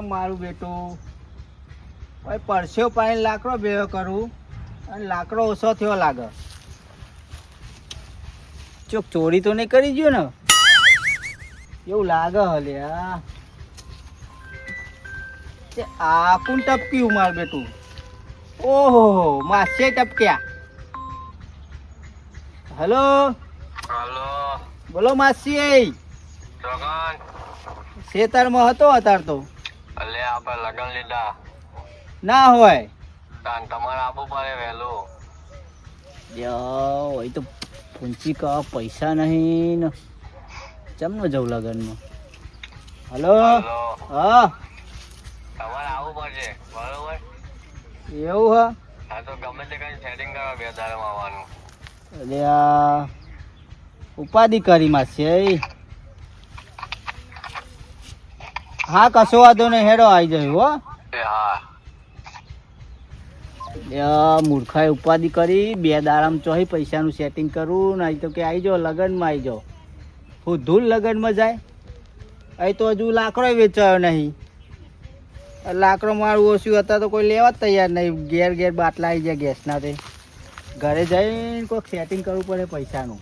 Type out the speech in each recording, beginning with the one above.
મારું બેટું. ભાઈ પરસ્યો પાણી લાકડો ભેગો કરું અને લાકડો ઓછો થયો લાગે. ચોક ચોરી તો નહીં કરી ગયો ને. એવું લાગે હલે આ કોણ ટપક્યું મારું બેટું. ઓહો માસે ટપક્યા. હલો? હલો. બોલો માસી શેતરમાં હતો અતાર તો. અલે આપણે લગન લીધા. ના હોય. તાન તમારે આપવું પડે વહેલું. યો એ તો પૂંચી કા પૈસા નહીં. ચમનો જવું લગનમાં? હલો? હા? તમારે આવવું પડશે. બરોબર? એવું હા? હા તો ગમે તે કઈ સેટિંગ કરવા બે દાડામાં આવવાનું. અરે આ ઉપાધિ કરી માસી હા કશો વાંધો નહીં હેડો આવી જાય હો. મૂર્ખાએ ઉપાધિ કરી બે દારામ ચોહી પૈસાનું સેટિંગ કરું નહીં તો કે આવી જાઓ લગ્નમાં આવી જાઓ. હું ધૂલ લગ્નમાં જાય? અહીં તો હજુ લાકડો વેચાયો નહીં. લાકડો મારું ઓછું હતા તો કોઈ લેવા જ તૈયાર નહીં. ઘેર ઘેર બાટલા આવી જાય ગેસના તે. ઘરે જઈને કોઈક સેટિંગ કરવું પડે પૈસાનું.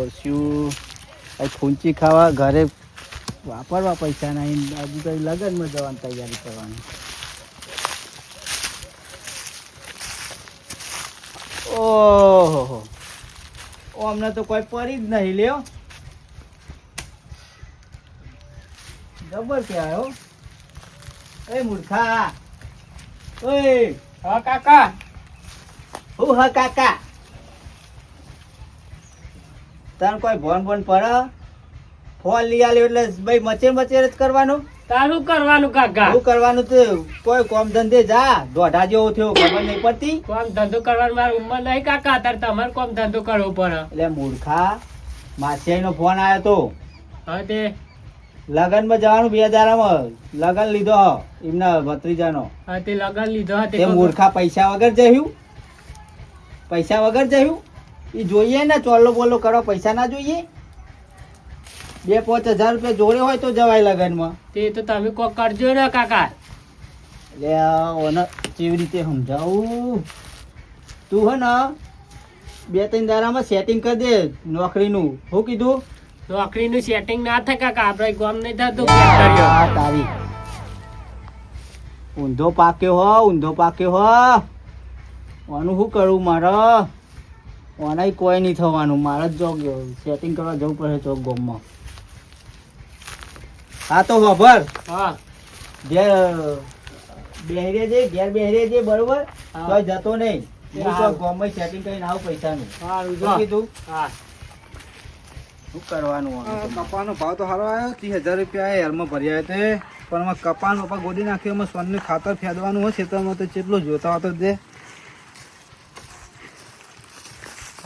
ઓછું. ફૂંચી ખાવા ઘરે વાપરવા પૈસા નહીં. હજુ તો લગ્નમાં જવાની તૈયારી કરવાની. ઓહો. અમને તો કોઈ પડી જ નહીં લ્યો. જબર કે આવ્યો એ મૂર્ખા. ઓય. હા કાકા. હું હ કાકા? તને કોઈ ભોન ભોન પડે? ફોન લઈ આલ્યો એટલે ભાઈ મચેર મચેર જ કરવાનું? તારું કરવાનું કાકા? શું કરવાનું તો? કોઈ કોમ ધંધે જા. દોઢા જેવો થયો ખબર નહીં પડતી? કોમ ધંધો કરવાનું મારી ઉંમર નહીં કાકા? તાર તમારે કોમ ધંધો કરવો પડે. એટલે મૂર્ખા માસિયાઈ નો ફોન આવ્યો તો. હા તે લગનમાં જવાનું બે હજારમાં. લગન લીધો હ એમના ભત્રીજાનો. હા તે લગન લીધો તે મૂર્ખા પૈસા વગર જયું? પૈસા વગર જયું? એ જોઈએ ને ચોલ્લો બોલો કરો પૈસા ના જોઈએ? બે પાંચ હજાર રૂપિયા જોડે હોય તો જવાય લગનમાં. તે તો તમે કોક કરજો ને કાકા. એટલે ઓને કેવી રીતે સમજાવું? તું હે ને બે ત્રણ દાડામાં સેટિંગ કરી દે નોકરીનું. શું કીધું? નોકરીનું સેટિંગ ના થાય કાકા. આપણે ગોમ નહીં થતું તારી. ઊંધો પાક્યો હો ઊંધો પાક્યો હો. આનું શું કરવું મારે? ઓનાય કોઈ નહીં થવાનું. મારે જ જોગ સેટિંગ કરવા જવું પડે ચોક ગોમમાં હા તો ખબર હા. જે બેહરે છે ઘેર બેહરે છે બરોબર? હા. તો જતો નહીં. હું તો ગોમમાં સેટિંગ કરીને આવું પૈસાનું. સારું શું કીધું? હા. શું કરવાનું કપાનો ભાવ તો સારો આવ્યો. ત્રીસ હજાર રૂપિયા હેરમાં ભર્યા તે. પણ એમાં કપાનો પા ગોડી નાખ્યો. એમાં સોનનું ખાતર ફેદવાનું હોય ખેતરમાં તો કેટલું જોતા હતો દે.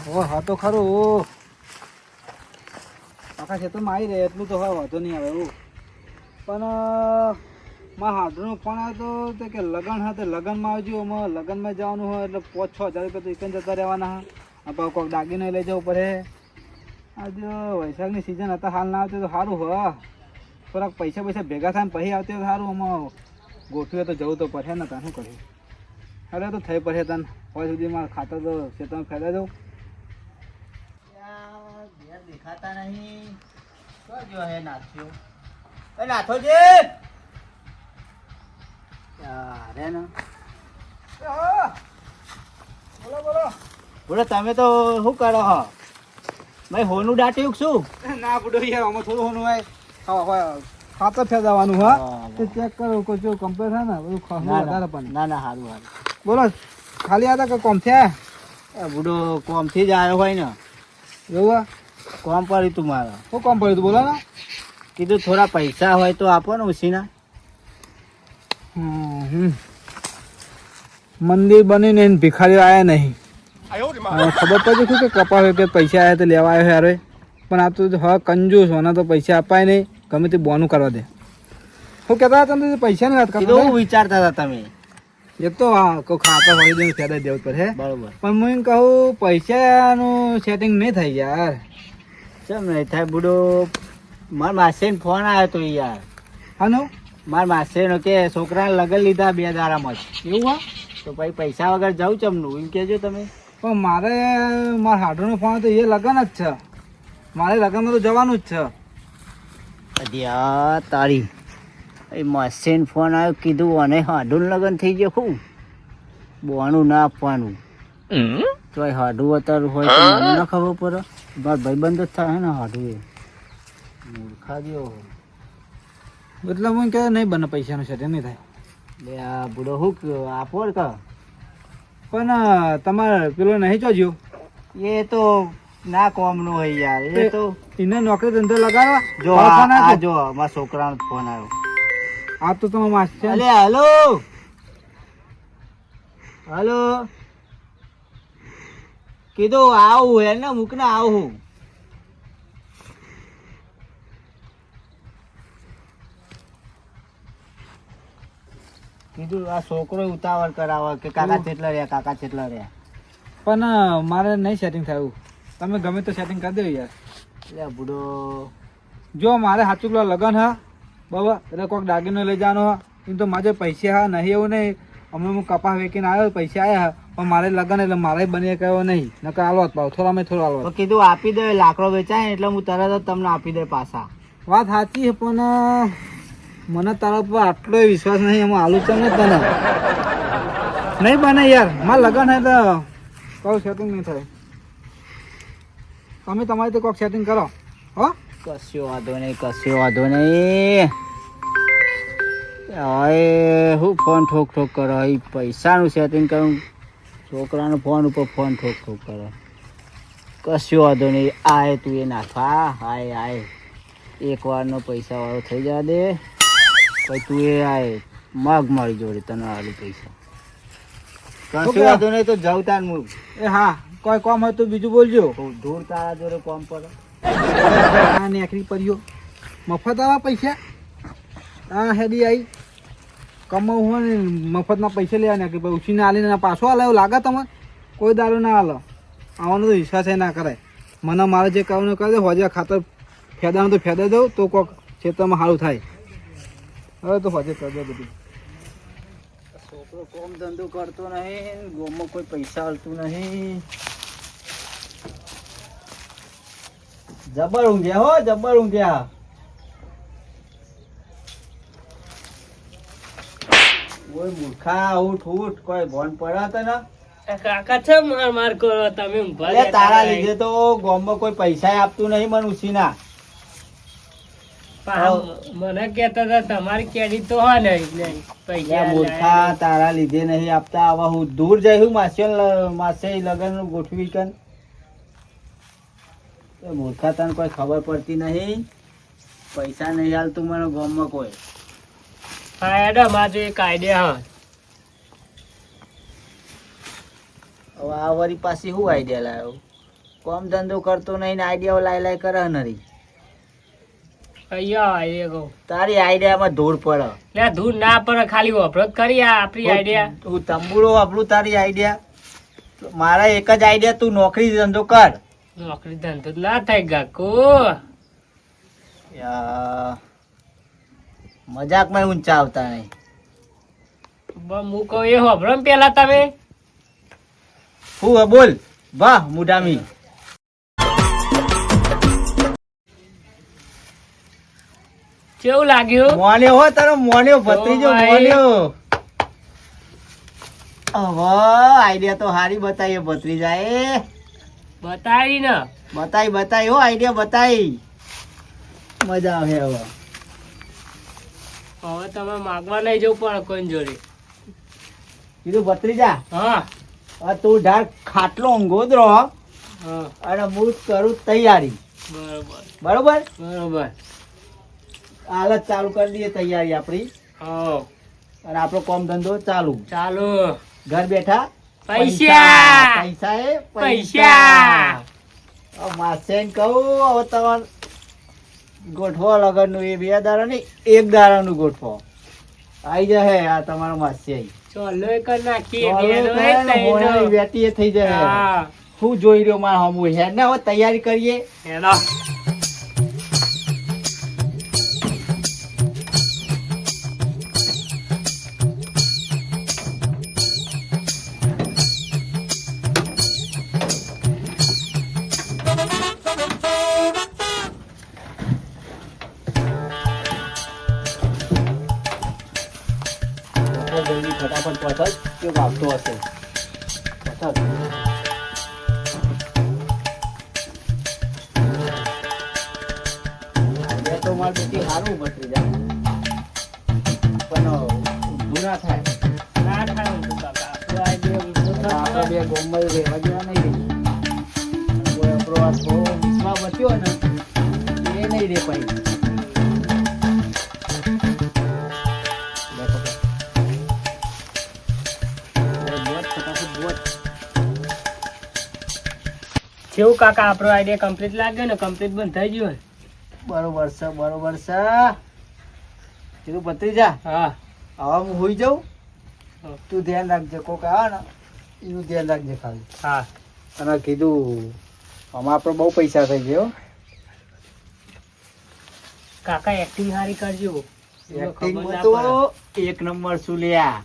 ઓ હા તો ખરું. આખા ખેતરમાં આવી રહે, એટલું તો હોય વાંધો નહીં આવે એવું. પણ માં હાથનો ફોન આવ્યો તો કે લગન હા, તે લગનમાં આવજો. એમાં લગનમાં જવાનું હોય એટલે પાંચ છ હજાર રૂપિયા તો એક જતા રહેવાના હા. આપણે કોઈક દાગીને લઈ જવું પડે. આજે વૈશાખની સિઝન હતા, હાલ ના આવતી તો સારું હોય થોડાક પૈસા પૈસા ભેગા થાય પછી આવતી હોય સારું. આમાં ગોઠવીએ તો જવું તો પડે ને તને શું કર્યું અરે તો થઈ પડે તને. હોય સુધી મારા ખાતર તો ખેતરમાં ફેલાઈ દઉં દેખાતા નહીં. ક્યાં ગયો હે નાથ્યો એ નાથોજી! અરે ને? બોલો બોલો. બોલો તમે તો શું કરો હો? ભાઈ હોનું દાટ્યું કે શું? ના બુડો યાર આમાં થોડું હોનું હોય. હા હોય ખાતર ફેરવવાનું હા? હા, તે ચેક કરો કોઈ જો કમ્પ્લેટ ને બધું ના વધારે ના પણ. ના ના સારું સારું બોલો ખાલી હતા કે કોમ થયા? એ બુડો કોમથી જ આવ્યો હોય ને. એવું? કોમ પડ્યું તું મારા? શું કોમ પડ્યું તું? બોલો ને. કીધું થોડા પૈસા હોય તો આપો ને ઉસીના. મંદિર બનીને એને ભિખારીઓ આવ્યા નહીં. હવે ખબર પડી શું કે કપાળ કે પૈસા આવ્યા તો લેવા આવ્યો યારે પણ આ તો હા કંજૂસ હોના તો પૈસા અપાય નહીં. ગમે તે બોનું કરવા દે. શું કહેતા હતા તમે? પૈસાની વાત કીધું કરતા હું વિચારતા હતા તમે. એ તો ખાતા હોય ફેદાઈ દેવું પડે બરોબર. પણ હું એમ કહું પૈસાનું સેટિંગ નહીં થાય યાર. ચમ નહીં થાય બુડો. મારા માસીનો ફોન આવ્યો તો યાર. હાનો મારા માસીનો કે છોકરાને લગન લીધા બે દાડામાં જ. એવું હા? તો પછી પૈસા વગર જાઉં ચમનું એમ કહેજો તમે. પણ મારે મારા હાડુનો ફોન તો એ લગન જ છે. મારે લગનમાં તો જવાનું જ છે. અધ્યા તારી. એ માસીનો ફોન આવ્યો કીધું અને હાડું લગન થઈ ગયો ખૂબ બોનું ના આપવાનું. તો એ હાડું અત્યારે હોય તો મને ના ખબર પડે. મારા ભાઈબંધ જ થાય ને હાડું એ મૂર્ખા દ્યો એટલે હું કે નહીં બને પૈસાનું સેટિંગ નહીં થાય. બે આ બુડો હું આપો કા? પણ તમારે પેલો નહીં ચોજ્યો એ તો ના કોમનો હોય યાર એ તો એને નોકરી ધંધો લગાડવા? જો આ. જો મારા છોકરાનો ફોન આવ્યો. આ તો તમે માસ્ટર અલે હલો? હલો? કીધું આવું એને ને મૂક ને આવું કીધું આ છોકરો ઉતાવળ કરાવે કે કાકા જેટલા રહ્યા કાકા જેટલા રહ્યા. પણ મારે નહીં સેટિંગ થયું. તમે ગમે તો સેટિંગ કરી દો યાર. એટલે બુડો. જો મારે સાચું પેલા લગન હા બાબા એટલે કોઈક દાગીનો લઈ જવાનો હા. એમ તો મારે પૈસા હા નહીં એવું નહીં. અમે હું કપા વેકીને આવ્યો પૈસા આવ્યા હા. પણ મારે લગન એટલે મારે બની કયો નહીં. નકર આલો પાવ થોડા મેં થોડો આલો કીધું આપી દે લાકડો વેચાય એટલે હું તરત જ તમને આપી દે પાછા. વાત સાચી છે પણ મને તારા પર આટલો વિશ્વાસ નહીં એમાં આલુ ચમ ને તને નહીં બને યાર. મારે લગન હે તો કહું સેટિંગ નહીં થાય. તમે તમારી તો કોઈક સેટિંગ કરો. હો? કશો વાંધો નહીં કશો વાંધો નહીં. હવે હું ફોન ઠોક ઠોક કરો. એ પૈસાનું સેટિંગ કરું. છોકરાનો ફોન ઉપર ફોન ઠોક ઠોક કરે. કશો વાંધો નહીં. આય તું એ નાખવા હાય આય એક વારનો પૈસા વાળો થઈ જવા દે. પછી તું એ આય. મગ મારી જોડે તને આલુ પૈસા. કશો વાંધો નહીં તો જાઉં તાન હું એ હા કોઈ કોમ હોય તો બીજું બોલજો. ધૂળ તારા જોડે કોમ પડે. આ નેકરી પડ્યો મફત આવા પૈસા. આ હેડી આવી કમાવું હોય ને, મફતના પૈસા લેવા ને કે ભાઈ, ઉછીને આલીને પાછો આલે, એવું લાગે તમે કોઈ દારૂ ના હાલો આવવાનો તો વિશ્વાસ ના કરાય. મને મારે જે કરવાનું કરે હોજે ખાતર ફેદાનું તો ફેદા દઉં, તો કોક ક્ષેત્રમાં સારું થાય. હવે તો હોજે કરજો બધું. છોકરો કોમ ધંધો કરતો નહીં, ગોમાં કોઈ પૈસા હાલતું નહીં. જબર ઊંઘ્યા હો, જબર ઊંઘ્યા. ઓય મૂર્ખા ઉઠ ઉઠ કોઈ ભોન પડ્યા તને કાકા છે માર માર કરો તમે ઊભા તારા લીધે તો ગોમાં કોઈ પૈસા આપતું નહીં મને ઉછીના મને કહેતા હતા તમારી કેડી તો હોય ને પૈસા મૂર્ખા તારા લીધે નહીં આપતા હવે હું દૂર જઈ માસે માસે લગન ગોઠવી કન. મૂર્ખા તને કોઈ ખબર પડતી નહીં. પૈસા નહીં હાલતું મને ગામમાં કોઈ. હા એડમ આ જો એક આઈડિયા હા. હવે આ વરી પાછી શું આઈડિયા લાવ્યો કોમ ધંધો કરતો નહીં ને આઈડિયા લાય લાય કરે નરી અહીંયા કહું તારી આઈડિયામાં ધૂળ પડે. લે ધૂળ ના પડે ખાલી વપરત કરી આ આપણી આઈડિયા. તું તંબુરો વાપરું તારી આઈડિયા? મારા એક જ આઈડિયા તું નોકરી ધંધો કર. નોકરી ધંધો ના થાય ગાકો. યા, મજાકમાં ઊંચા આવતા નહીં. હું કહું એ હોભળો પેલા તમે. હું બોલ. વાહ મુડામી. કેવું લાગ્યું? મોને હો તારો મોને ભત્રીજો. મોન્યો હવે આઈડિયા તો હારી બતાવી ભત્રીજા એ બતાવી ને. બતાઈ બતાઈ હો આઈડિયા બતાઈ મજા આવે હવે હવે તમે માગવા નહીં જવું પણ કોઈ જોડે. કીધું ભત્રીજા હા. તું ઢાર ખાટલો ઊંઘોદરો અને હું કરું તૈયારી. બરોબર. બરોબર? બરોબર. હાલત ચાલુ કરી દઈએ તૈયારી આપણી. હા. અને આપણો કોમ ધંધો ચાલુ. ચાલો. ઘર બેઠા? પૈસા. પૈસા એ પૈસા. માસેન માસે કહું? હવે તમારે ગોઠવો લગનનું એ બે દાડા નહીં એક દાડાનું ગોઠવો. આઈ જશે આ તમારો માસી ચોલો એ કરી નાખીએ થઈ જાય હું. જોઈ રહ્યો મારા હમું હેડ ને હવે તૈયારી કરીએ. કેવો આવતો હશે બતાવ. આજે તો મારી બેટી સારું બચી જાય પણ ઊંધું થાય ના થાય આપણો બે ગોમલ રહેવા જેવા નહીં આપણો આ બચ્યો ને એ નહીં રે પછી કેવું કાકા આપણો આઈડિયા કમ્પ્લીટ લાગે ને કમ્પ્લીટ બંધ થઈ ગયું? બરોબર છે બરોબર છે. કીધું જા હા. હવે હું હોઈ જાઉં? તું ધ્યાન રાખજે કોક આવે ને એનું ધ્યાન રાખજે ખાલી. હા. અને કીધું આમાં આપણો બહુ પૈસા થઈ ગયો કાકા એક્ટિંગ સારી કરજો. એક્ટિંગ તો એક નંબર શું લ્યા?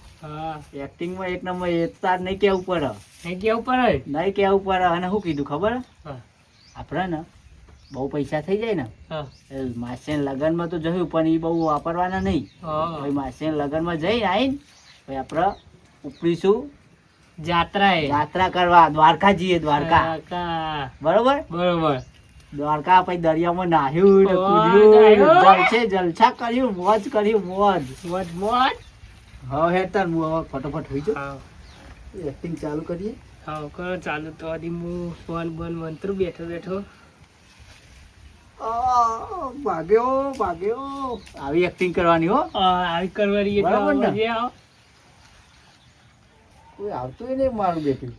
એક્ટિંગમાં એક નંબર એ તાર નહીં કેવું પડે. નહીં કેવું પડે? નહીં કેવું પડે. અને શું કીધું ખબર? આપણે ને બહુ પૈસા થઈ જાય ને. હા. એ માસે તો જયું પણ એ બહુ વાપરવાના નહીં. પછી માસે લગ્નમાં જઈ આવીને પછી આપણે ઉપડીશું જાત્રા એ યાત્રા કરવા દ્વારકા જઈએ દ્વારકા. બરોબર? બરોબર. દ્વારકા પછી દરિયામાં નાહ્યું. જલસે જલસા કર્યું મોજ કર્યું મોજ. મોજ મોજ? હવે હેતર હું હવે ફટાફટ હોઈ જાઉં. હા. એક્ટિંગ ચાલુ કરીએ. હા કરો ચાલુ તો આદી હું ફોન બોન મંત્ર બેઠો બેઠો. ભાગ્યો ભાગ્યો આવી એક્ટિંગ કરવાની હો. હા, આવી કરવાની બરાબર ને? કોઈ આવતું નહીં મારું બેટી.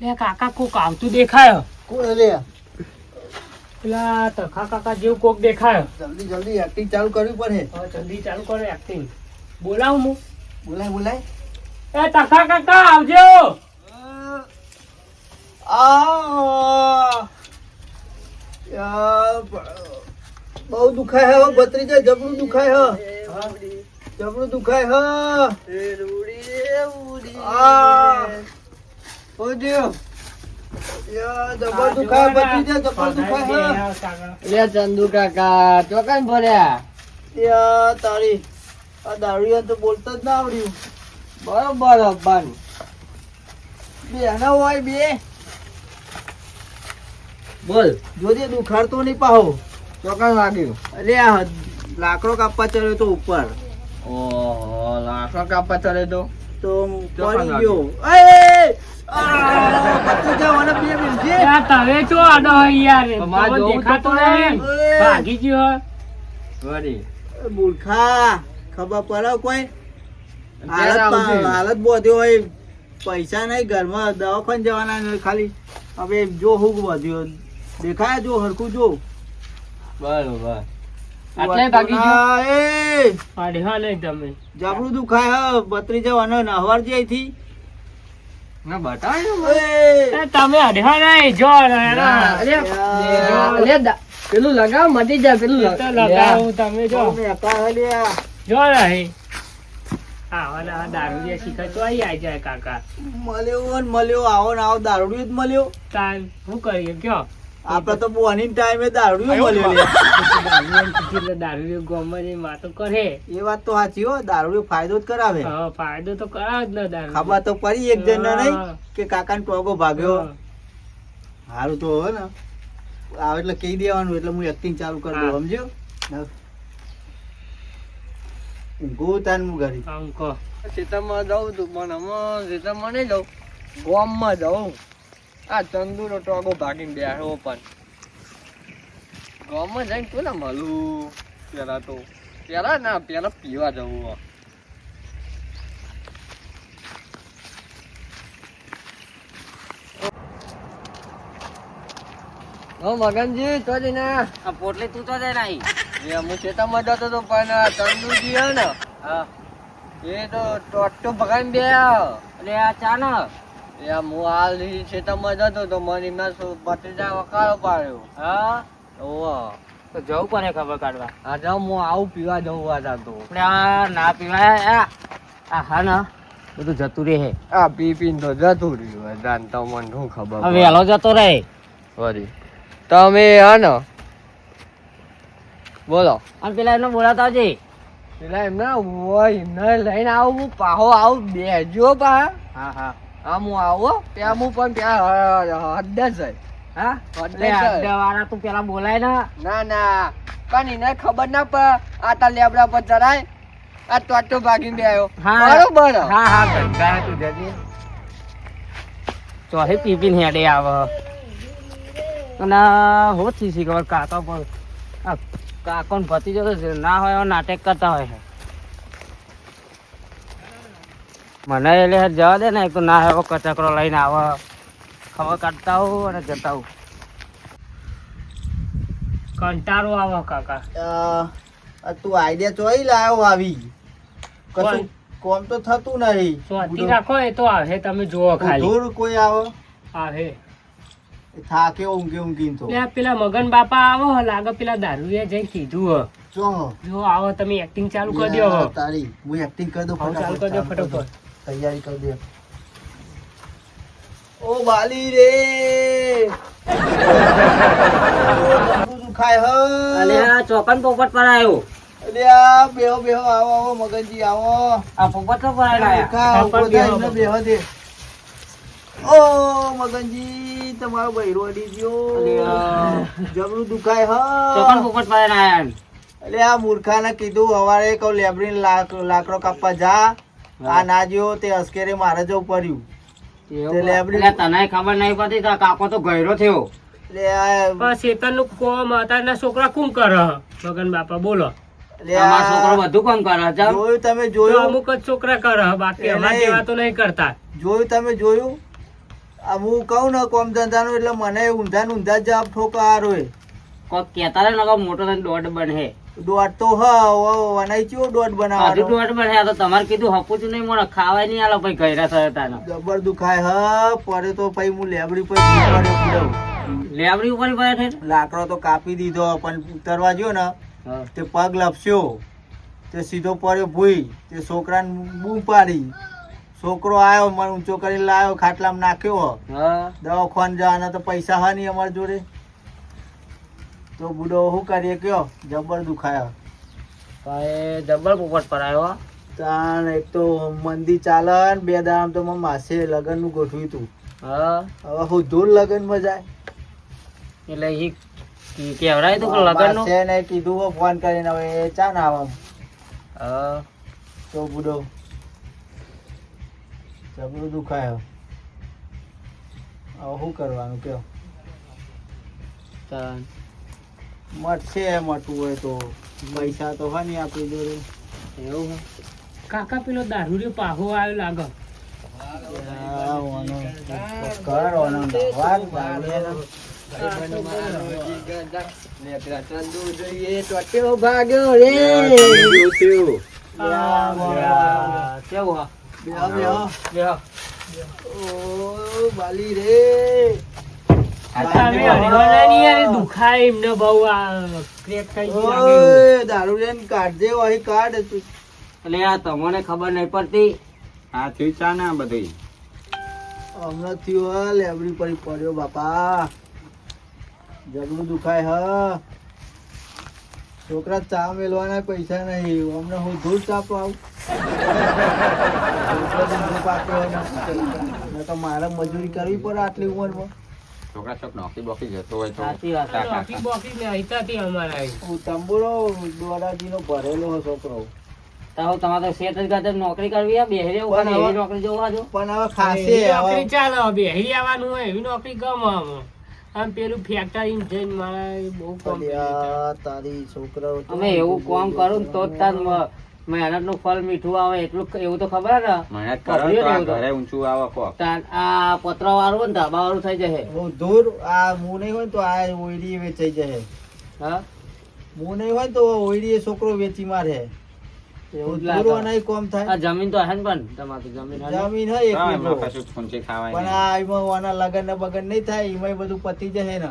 લે કાકા કોક આવતું દેખાયો? કોણ લે? પેલા તખા કાકા જેવું કોક દેખાયો. જલ્દી જલ્દી એક્ટિંગ ચાલુ કરવી પડે. જલ્દી ચાલુ કરો એક્ટિંગ બોલાવું હું. બોલાય બોલાય. એ તખા કાકા આવજો. આ બહુ દુખાય હે બત્રી જાય જબરું દુખાય હો. જબરું દુખાય હે. આ ઓ દેવ યા, જબર દુખાય ભત્રીજા જબર દુખાય હે લે ચંદુ કાકા ચોકન ભર્યા તારી આ દારૂડિયા તો બોલતા જ ના આવડ્યું. બરોબર અબ્બાન બે હોય બે. બોલ. જોજે દુખાડતો નહીં પાહો. ચોકન વાગ્યું અરે આ લાકડો કાપવા ચડ્યો તો ઉપર. ઓહો લાકડો કાપવા ચડ્યો તો? તો પડી ગયો. એ તમે તો આડો યાર? તમારે દેખાતો ભાગી ગયો. એ મૂર્ખા ખબર પડે કોઈ? હાલત હાલત બોધ્યો હોય. પૈસા નહીં ઘરમાં દવાખાને જવાના નહીં ખાલી. હવે જો હું વધ્યો. દેખાય જો હરખું જો. બરોબર. આટલે ભાગી ગયો? અડ્યા નહીં તમે. જબરું દુખાય હ બત્રી જવાનો નહવાર એ, તમે અડ્યા નહીં જો પેલું લગાવ મટી જાય પેલું લગાવું. તમે જો. જો નહીં આવા ને દારૂ જે તો આઈ આવી જાય કાકા. મળ્યો મળ્યો આવો ને આવો દારૂડિયો જ મળ્યો. તાન શું કરીએ કયો? આપડે તો બોની ટાઈમે દારૂ મળ્યો દારૂ ગોમાં વાતો કરે. એ વાત તો સાચી હો દારૂ ફાયદો જ કરાવે. ફાયદો તો કરાવે જ ને દારૂ ખબર તો પડી એક જણ નહીં કે કાકા ને ટોગો ભાગ્યો. સારું હારું તો હો ને. આવે એટલે કહી દેવાનું એટલે હું એક્ટિંગ ચાલુ કરી દઉં સમજ્યો? ગોતાન મુ ઘરી. કહો. સીતામાં જાઉં તું પણ હમણાં સીતામાં નહીં જાઉં. ગોમમાં જાઉં. આ ચંદુનો ટોગો ભાગીને બેઠો પણ. ગોમમાં જઈને કોને મળું? પેલા તો પેલા ના પેલા પીવા જવું હો. મગનજી તો જઈને આ પોટલી તું તો નહીં એ હું ખેતરમાં જતો તો પણ આ ચંદુજી હે ને. હા. એ તો ટોટો ભગાઈને બે અને આ ચા ને એ આ હું હાલ ખેતરમાં જતો તો મને એમના ભત્રીજા વકારો પાડ્યો. હા? ઓહો. તો જવું પડે ખબર કાઢવા. હા જાઉં હું આવું પીવા જવું આ જાતો. ના પીવાય આ. હા ના. બધું જતું રહે. આ પી પીને તો જતું રહ્યું જાન તમને શું ખબર વહેલો જતો રહે. વરી તમે હા ને? બોલો. અને પેલા એમને બોલાતા આવજે. પેલા એમને હોય એમને લઈને આવું હું પાહો આવું બેજો પા હા હા. હા હું આવો ત્યાં હું પણ ત્યાં હદ જ હા? હદ. અડ્ડાવાળા તું પેલા બોલાય ને. ના ના. પણ એને ખબર ના પડે આ તા લેબડા પર ચડાય. આ ટોટો ભાગીને બે આવ્યો. બરોબર? હા હા ગંગા તું જજે ચોહે પીપીને હેડે આવે. અને હો થી શી ખબર કાકા પણ કાકો ને ભતીજો ના હોય નાટક કરતા હોય છે મને એટલે જવા દે ને એક તો ના એવો કચકરો લઈને આવે. ખબર કાઢતા હોઉં અને જતા હોઉં કંટાળો આવે કાકા. તું આઈડિયા ચોઈ લાવ્યો આવી કશું કોમ તો થતું નહીં સ્વાતી રાખો એ તો આવે તમે જુઓ ખાલી. દૂર કોઈ આવે? આવે. થાકે ઊંઘી ઊંઘીને તો. પેલા મગન બાપા આવો લાગે પેલા દારૂએ જઈ કીધું હે. જો. જો આવો તમે એક્ટિંગ ચાલુ કરી દો તારી હું એક્ટિંગ કરી દઉં ચાલુ કરી દો ફટાફટ. તૈયારી કરી દે. ઓ બાલી રે. ખાય હ? અલે આ ચોકન પોપટ પર આવ્યો અલે આ બેહો બેહો આવો આવો મગનજી આવો. આ પોપટ તો પર આવ્યા બેહો દે. ઓ મગનજી તમારો બૈરો અડી ગયો. જબરું દુખાય ચોકન હ પોપટ પર આવ્યા અલે આ મૂર્ખાને કીધું હવારે કહું લેબડીને લાક- લાકડો કાપવા જા. આ ના જો તે અસ્કેરે મારે જવું પડ્યું. એટલે તને ખબર નહીં પડતી તો કાકો તો ગયરો થયો. એટલે આ પણ શેતનનું કોમ અત્યારના છોકરા કોણ કરે? મગન બાપા બોલો. છોકરો બધું કોમ કરે છે જોયું તમે જોયું? અમુક જ છોકરા કરે બાકી અમારા જેવા તો નહીં કરતા. જોયું તમે જોયું? આ હું કહું ને કોમ ધંધાનું એટલે મને ઊંધા ને ઊંધા જવાબ ઠોકારો કોક કહેતા ને મોટો થઈને દોઢ બને દોઢ તો હ વનાઈ ચિયો દોઢ હજુ બનાવવાનો દોઢ બને આ તો તમારે કીધું હપુચું નહીં મળે ખાવાય નહીં આલો પછી ગયરા થયો તાનો જબર દુખાય હ પડે તો પછી હું લેબડી પર લેબડી ઉપર પડે છે? લાકડો તો કાપી દીધો પણ ઉતરવા જો ને તે પગ લપસ્યો તે સીધો પડ્યો ભૂઈ તે છોકરાને બૂમ પાડી. છોકરો આવ્યો મને ઊંચો કરીને લાવ્યો ખાટલામાં નાખ્યો. દવાખાન જવાના તો પૈસા હા નહીં અમારી જોડે. તો બુડો શું કરીએ કયો? જબર દુખાયો. ભાઈ જબર પોપટ પર આવ્યો તાણ એક તો મંદી ચાલે ને બે દામ તો મારા માસે લગ્નનું ગોઠવ્યું તું. હવે હું ધૂળ લગ્નમાં જાય. એટલે એ ઈ તું કે લગનનું ને કીધું ફોન કરીને હવે ચા ના આવા તો બુડો. જબરું દુખાયો. હવે શું કરવાનું કયો? તાન. મટશે મટવું હોય તો. પૈસા તો હોય ને આપણી જોડે. એવું હે? કાકા પેલો દારૂડિયો પાહો આવ્યો લાગો. કેવું બાલી રે. તમને ખબર નહીં પડતી. આ થયું ચા ને આ બધું હમણાં થયું હ લેબડી પડી પડ્યો બાપા. જગડું દુખાય હ. છોકરા ચા મેલવાના પૈસા નહીં હમણાં હું ધૂળ ચા. ને તો મારે મજૂરી કરવી પડે આટલી ઉંમરમાં. છોકરા ચોક નોકરી બોકરી જતો હોય તો સાચી વાત ચા બોકી બોકી ને અહીંતાથી અમારે. હું તંબુરો દોરાજીનો ભરેલો છોકરો તો તમારે તો શેત જ ગાતે નોકરી કરવી આ બેહરી હવે- એવી નોકરી જોવા જો પણ હવે ખાશે નોકરી ચાલે બેહરી આવવાનું હોય એવી નોકરી ગમ આમ આમ પેલું ફેક્ટરી જઈને મારા બહુ કામ તારી છોકરાઓ અમે એવું કામ કરું તો જ તાર મ- મહેનતનું ફળ મીઠું આવે એટલું એવું તો ખબર ને? મહેનત કરો તો આ ઘરે ઊંચું આવે કોક. આ પત્ર વાળું હોય ને ધાબા વાળું થઈ જશે. દૂર આ મું નહીં હોય તો આ ઓઈડી વેચાઈ જશે. હા? મું નહીં હોય તો ઓઈડી છોકરો વેચી મારે. એવું જ લાગે. નહીં કોમ આ જમીન તો હે પણ તમારી જમીન જમીન હે એક હા, કશું ફૂંચી ખાવાય પણ આ એમાં ઓના લગન ને બગન નહીં થાય એમાં બધું પતી જશે ને.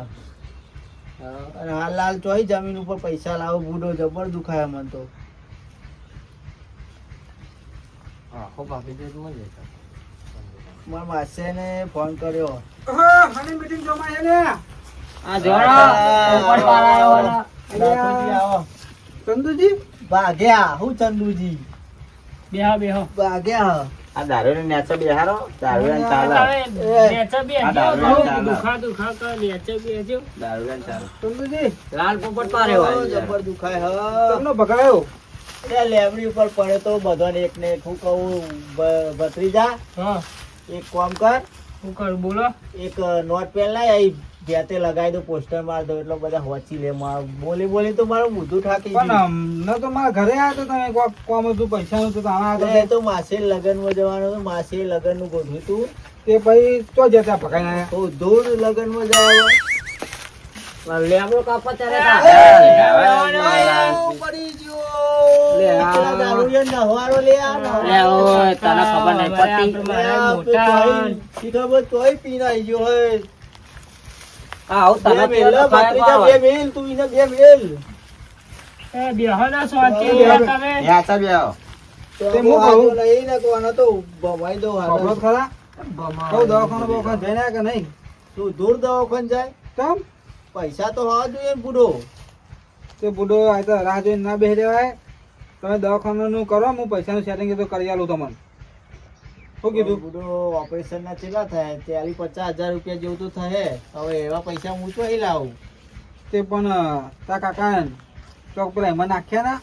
હા. અને હાલ હાલ ચોઈ જમીન ઉપર પૈસા લાવો બુડો જબર દુખાય મન તો. આખો બાકી જેવું મળી જાય. મારા માસે ફોન કર્યો. આ જોડો, પોપટ વાળા આવ્યો ને. આવો. ચંદુજી? ભાગ્યા હું ચંદુજી. બેહો બેહો. ભાગ્યા. આ દારૂ ને નેચો બેહારો દારૂ ને ચાલે. ને દુખા દુખા કર નેચે બેજો દારૂ ને ચાલે. ચંદુજી? લાલ પોપટ પારે હોય. જબર દુખાય હ. તમને ભગાયો. એ લેબડી ઉપર પડે તો બધાને એક ને એક હું કહું ભત્રીજા હા. એક કોમ કર. શું કર બોલો. એક નોટ પેન લાય અહીં ભેતે લગાવી દો પોસ્ટર માર દો એટલે બધા હોચી લે માર. બોલી બોલી તો મારું બધું થાકી પણ ન તો મારા ઘરે આવ્યા તો તમે કોક કોમ હતું પૈસાનું હતું તો આમાં એટલે આવ્યા એ તો માસે લગનમાં જવાનું હતું માસે લગનનું ગોઠવ્યું હતું તે પછી તો જતા ભગાઈને આવ્યા તો દૂર લગનમાં જાય લેબડો કાપા ત્યારે દવાખાનો જઈને કે નહીં? તું દૂર દવાખાન જાય? કેમ? પૈસા તો હોવા જોઈએ ને બુડો. તો બુડો આ તો રાહ જોઈને ના બેસી રહેવાય. તમે દવાખાનાનું કરો હું પૈસાનું સેટિંગ તો કરી આલું તમને. શું કીધું? બુડો ઓપરેશન ના કેટલા થાય? ત્યારે પચાસ હજાર રૂપિયા જેવું તો થાય હવે એવા પૈસા હું તો અહીં લાવું? તે પણ તા કાકા ચોક પર એમાં નાખ્યા ના.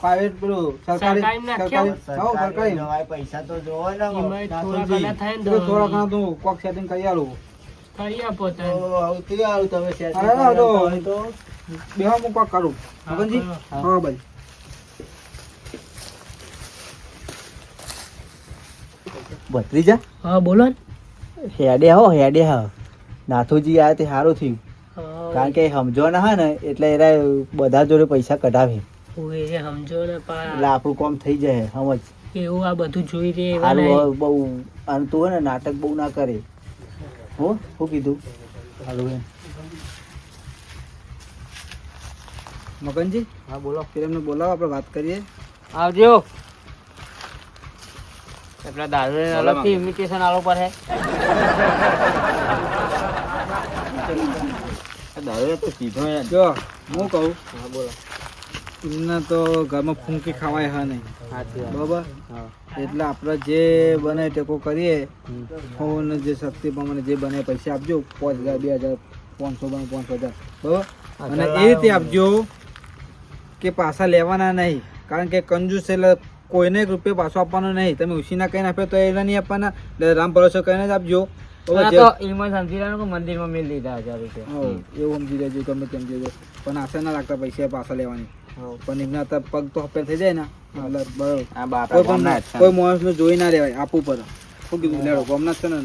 પ્રાઇવેટ પેલું સરકારી સરકારી પૈસા તો જોવો ને થોડા ઘણા તું કોક સેટિંગ કરી આલું. કરી આપો આવતી આવું તમે setting અરે તો- કરતા હોય તો? બેહો હું કોક કરું. મગનજી હા. ભાઈ. ભત્રીજા હા બોલો હેડે હો હેડે હા. નાથુજી આ તે સારું થયું. કારણ કે સમજો ના હા ને એટલે એરા બધા જોડે પૈસા કઢાવે સમજો ને એટલે પા આપણું કોમ થઈ જાય સમજ? એવું આ બધું જોઈ રે બહુ અને તું હે ને નાટક બહુ ના કરે. હો શું કીધું. હાલો એમ મગનજી? હા બોલો. ફિર એમને બોલાવો આપણે વાત કરીએ. આવજો. આપણા દારૂ અલગથી ઇન્વિટેશન આલો પર હે આ તો સીધો યાર. જો. હું કહું? હા બોલો. એમને તો ઘરમાં ફૂંકી ખાવાય હા નહીં. બરોબર? એટલે આપણે જે બને ટેકો કરીએ ફોન જે શક્તિ પ્રમાણે જે બને પૈસા આપજો પાંચ હજાર બે હજાર પાંચસો બને પાંચસો હજાર. બરોબર? અને એ રીતે આપજો કે પાછા લેવાના નહીં. કારણ કે કંજૂસ એટલે કોઈને રૂપિયો પાછો આપવાનો નહીં. તમે ઉછીના કહીને આપ્યો તો એને નહીં આપવાના. રામ ભરોસો કહીને જ આપજો. મંદિરમાં મેળ લીધા હજાર રૂપિયા. એવું સમજી લેજો તમે સમજી લેજો પણ આશા ના રાખતા પૈસા પાછા લેવાની. પણ એમના તો પગ તો હપ્પે થઈ જાય ને. એટલે બરોબર કોઈ પણ કોઈ માણસ જોઈ ના રેવાય આપવું પડે. શું કીધું? લેડો ગમના છે ને